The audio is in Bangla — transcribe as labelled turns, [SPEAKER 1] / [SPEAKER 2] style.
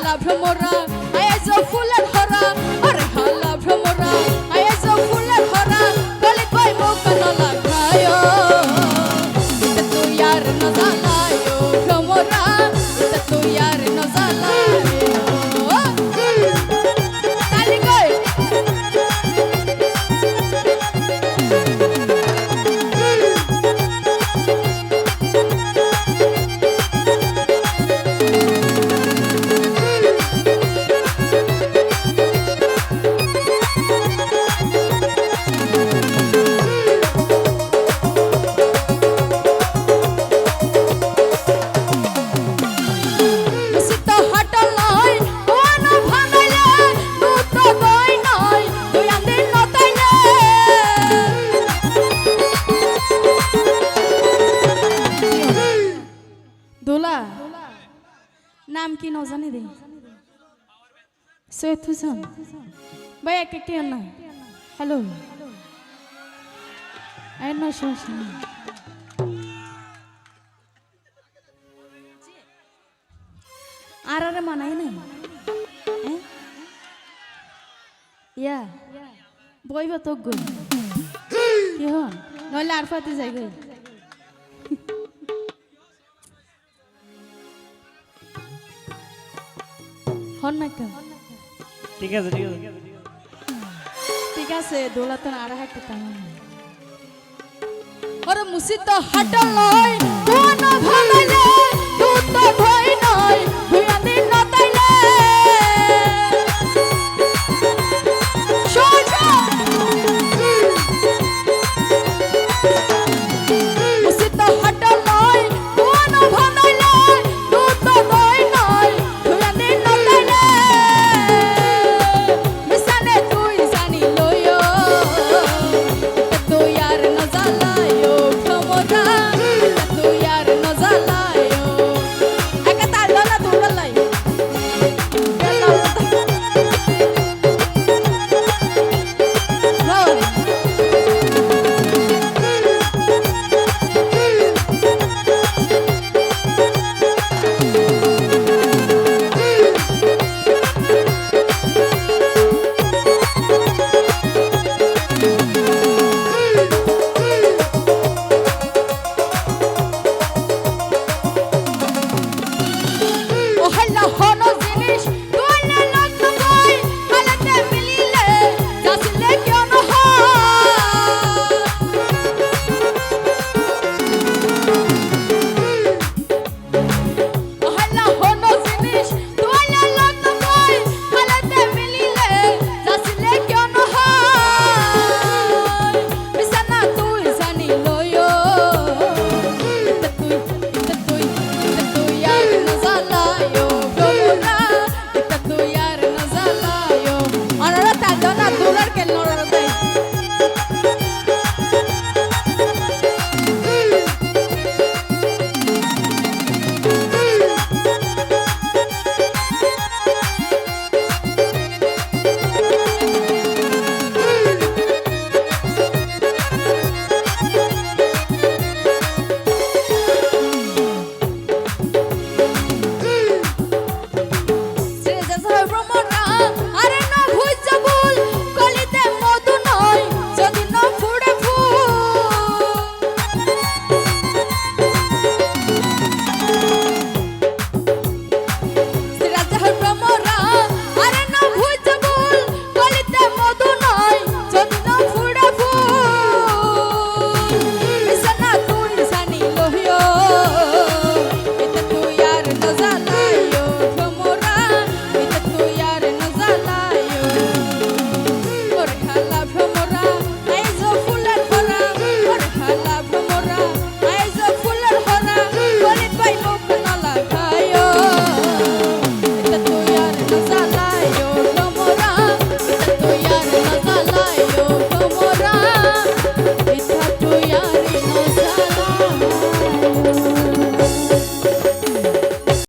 [SPEAKER 1] লাভ মোরা কি নজানি দে। সৈয়দ হুসেন। ভাই, এক একটি না। হ্যালো। আয় না সমস্যা আর আরে মানাই নাই। হ্যাঁ? ইয়া। বইব তো গই কি হন নইলে আর ফাতে যাই গই হন না কেন
[SPEAKER 2] ঠিক আছে ঠিক আছে।
[SPEAKER 1] ঠিক আছে দোলাতন আর হাঁটতে তেমন ওরে মুসি তো হাঁটা লয় কোন ভয়